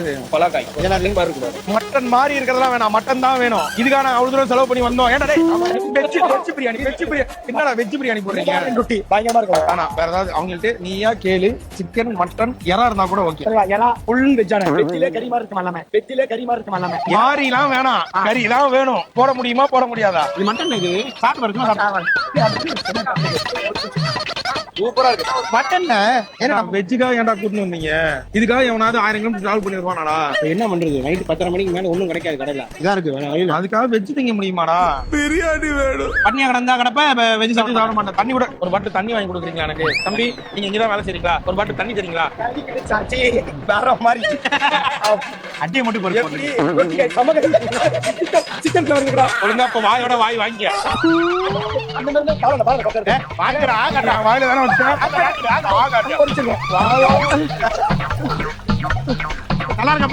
இது? பலாக்காய். மட்டன் மாதிரி இருக்கிறதெல்லாம் வேணாம். மட்டன் தான் வேணும். இதுக்கான அவ்வளவு தூரம் செலவு பண்ணி வந்தோம். டேய் veg veg biryani veg biryani என்னடா வெஜ் பிரியாணி போடுறீங்க? ரொட்டி பயங்கரமா இருக்கும். ஆனா வேற ஏதாவது அவங்கள்ட்ட நீயா கேளு சிக்கன் மட்டன் எறா இருந்தா கூட ஓகே சரிவா, ஏன்னா ஃபுல் வெஜ்ஜான வெஜ்ஜிலே கறி மாதிரி இருக்கும் எல்லாமே வெஜ்ஜிலே கறி மாதிரி இருக்கும் எல்லாமே மாறிலாம் வேணாம். கறி தான் வேணும். போட முடியுமா போட முடியாதா? இது மட்டன் இது? சாப்பிட்டு வருமா சூப்பரா இருக்கு. மட்டன்ல ஏன்னா வெஜ்ஜுக்காக ஏன்டா கூட்டிட்டு வந்தீங்க? இதுக்காக எவனாவது ஆயிரம் கிலோமீட்டர் டிராவல் பண்ணிருவானாடா இப்ப என்ன பண்றது? நைட்டு பத்தரை மணிக்கு மேல ஒண்ணும் கிடைக்காது கடையில. இதான் இருக்கு. வழியில அதுக்காக வெஜ் திங்க முடியுமாடா? பிரியாணி வேணும். பண்ணியா கடந்தா கடப்ப? வெஜ் சாப்பிட்டு சாப்பிட மாட்டேன். தண்ணி கூட ஒரு பாட்டு தண்ணி வாங்கி கொடுக்குறீங்களா எனக்கு? தம்பி நீங்க இங்கதான் வேலை செய்றீங்களா? ஒரு பாட்டு தண்ணி தரீங்களா? வேற மாதிரி. அட்டியை மட்டும் பொறுப்பு சிக்கன் ஃபிளவர் ஒழுங்கா இப்ப வாயோட வாய் பக்கத்துல வாங்கடா ஆகடா. வாயில தானே வச்சேன் நல்லா இருக்க